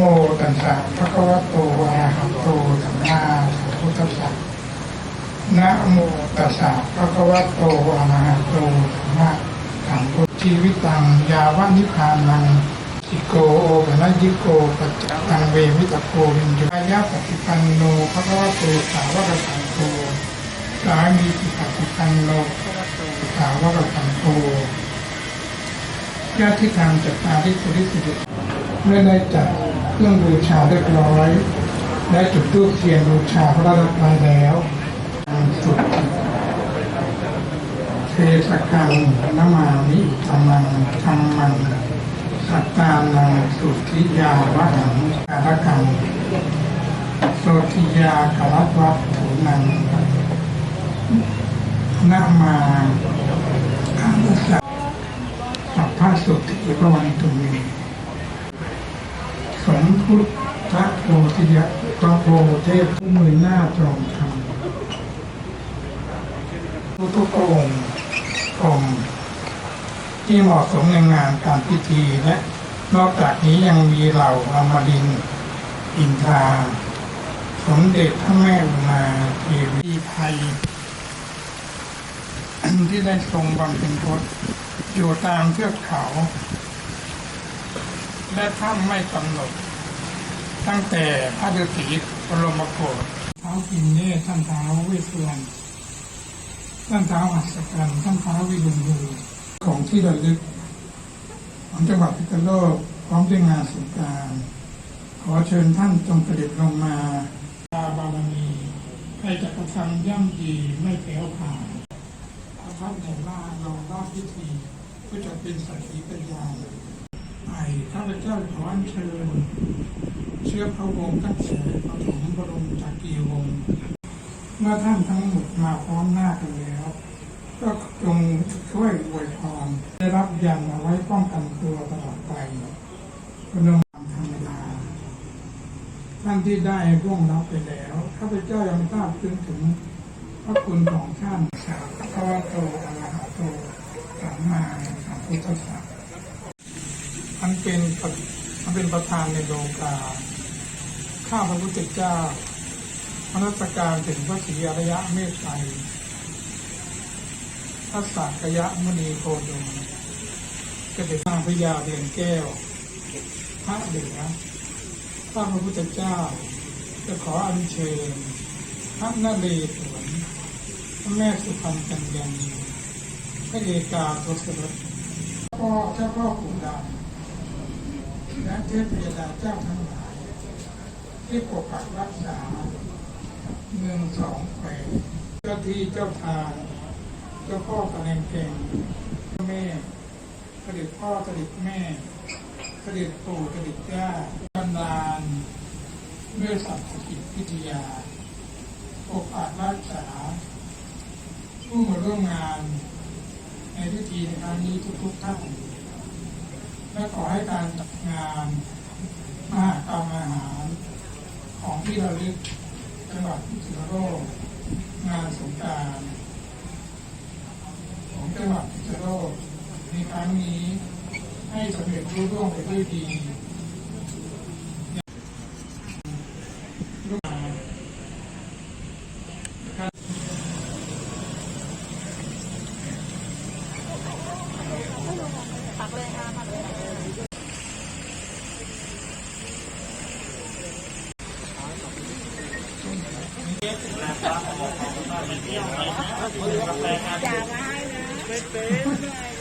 โมตัสสะภะคะวะโตอะระหะโตสัมมาสัมพุทธัสสะนะโมตัสสะภะคะวะโตอะระหะโตสัมมาสัมพุทธชีวิตังยาวะนิพพานังสิโกโอปะนะยิโกปัจจตังเววิตโกวินโยอายะปฏิปันโนภะคะวะโตสาวกสังโฆสามีจิปฏิปันโนภะคะวะโตสาวกสังโฆญาติธรรมจัตตาริปุริสุทธิเมื่อได้จัด เครื่องบูชาเรียบร้อย ได้จุดธูปเทียนบูชาพระรัตนตรัยแล้วสุดเทสกังนมานิธรรมังธรรมังสัตตานังสุธิยาวะหังการกังโสธิยากรัตวัตถุนังนามาอาวุสะสัพพะสุทิพระวันตุเม สมพุทธะโพธิยะพระโพเทพผู้มือหน้าตรงธรรมทุกๆองค์องค์ที่เหมาะสมในงานการพิธีและนอกจากนี้ยังมีเหล่าอมรินทร์อินทราสมเด็จพระแม่อุมาเทวีไทยที่ได้ทรงบำเพ็ญพจน์อยู่ตามเทือกเขา และถ้ำไม่กำหนด ตั้งแต่พระฤาษีบรมโกศเท้ากินเนศท่านเท้าเวสสุวรรณท่านเท้าอัศกัณฐ์ท่านเท้าวิรุณูของที่ระลึกของจังหวัดพิษณุโลกพร้อมด้วยงานสงการขอเชิญท่านจงเสด็จลงมาตาบารมีให้จักรทำย่ำยีไม่แผ่วผ่านพระพัฒน์ในบ้านรองรอบพิธีเพื่อจะเป็นสักขีพยาน ไอ้ข้าพเจ้าขออัญเชิญเชื้อพระวงศ์ตั้งแต่ปฐมบรมจักรีวงศ์เมื่อท่านทั้งหมดมาพร้อมหน้ากันแล้ว ก็จงช่วยอวยพรได้รับยันเอาไว้ป้องกันตัวตลอดไปพนมธรรมดาท่านที่ได้ร่วงรับไปแล้วข้าพเจ้ายังทราบถึงถึงพระคุณของท่านสาวพระวะโตอะระหะโตสัมมาสัมพุทธัสสะ มันเป็นมันเป็นประธานในโลกาข้าพระพุทธเจ้าพระนัตการถึงพระศรีอริยะเมตไตรพระสักยะมุนีโคดมก็จะสร้างพระยาเรียนแก้ว พระเหลือข้าพระพุทธเจ้า จะขออัญเชิญพระนเรศวรพระแม่สุพรรณกัญญาณีพระเอกาทศรถพ่อเจ้าพ่อปู่ดำและ เทพยดาเจ้าทั้งหลาย ที่ปกปักรักษา เมืองสองแขวเจ้าที่เจ้าทางเจ้าพ่อกระเลงเก่งเจ้าแม่เสด็จพ่อเสด็จแม่เสด็จปู่เสด็จย่าบันดาลด้วยสัตว์กิจพิทยาปกปักรักษา ผู้มาร่วมงาน ในพิธีในครั้งนี้ทุกๆท่าน และขอให้การจัดงานมหากรรมอาหารของที่ระลึกจังหวัดพิษณุโลกงานสงกรารของจังหวัดพิษณุโลกในครั้งนี้ให้สำเร็จรุ่ร่วงไปด้วยดีลูกหลานนะครับ ปักเลยค่ะปักเลย อย่ามา ใ